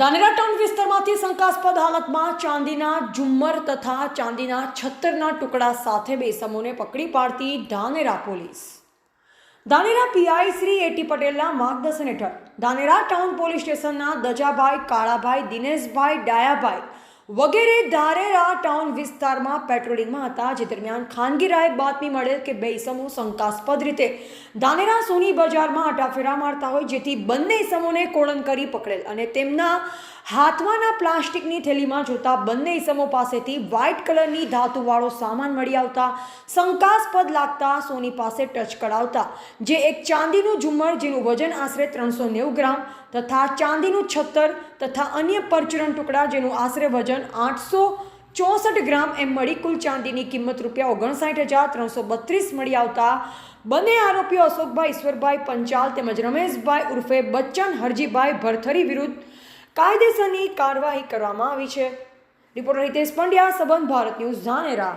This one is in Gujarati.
ધાનેરા ટાઉન વિસ્તારમાંથી શંકાસ્પદ હાલતમાં ચાંદીના ઝુમ્મર તથા ચાંદીના છત્તરના ટુકડા સાથે બે સમૂહને પકડી પાડતી Dhanera police. Dhanera PI Shri AT પટેલના માર્ગદર્શન હેઠળ ધાનેરા ટાઉન પોલીસ સ્ટેશનના દજાભાઈ, કાળાભાઈ, દિનેશભાઈ, ડાયાભાઈ વગેરે ધારેરા ટાઉન વિસ્તારમાં પેટ્રોલિંગમાં હતા. જે દરમિયાન ખાનગી રાહે બાતમી મળેલ કે બે ઇસમો શંકાસ્પદ રીતે ધાનેરા સોની બજારમાં અટાફેરા મારતા હોય, જેથી બંને ઇસમોને કોળન કરી પકડેલ અને તેમના હાથમાંના પ્લાસ્ટિકની થેલીમાં જોતા બંને ઇસમો પાસેથી વ્હાઇટ કલરની ધાતુવાળો સામાન મળી આવતા શંકાસ્પદ લાગતા સોની પાસે ટચ કરાવતા, જે એક ચાંદીનું ઝુમ્મર જેનું વજન આશરે ત્રણસો નેવું ગ્રામ તથા ચાંદીનું છત્તર તથા અન્ય પરચુરણ ટુકડા જેનું આશરે વજન આઠસો ચોસઠ ગ્રામ એમ મળી કુલ ચાંદીની કિંમત રૂપિયા ઓગણસાઠ હજાર ત્રણસો બત્રીસ મળી આવતા. બંને આરોપીઓ અશોકભાઈ ઈશ્વરભાઈ પંચાલ તેમજ રમેશભાઈ ઉર્ફે બચ્ચન હરજીભાઈ ભરથરી વિરુદ્ધ કાયદેસરની કાર્યવાહી કરવામાં આવી છે. રિપોર્ટર હિતેશ પંડ્યા સંબંધ ભારત ન્યૂઝ ધાનેરા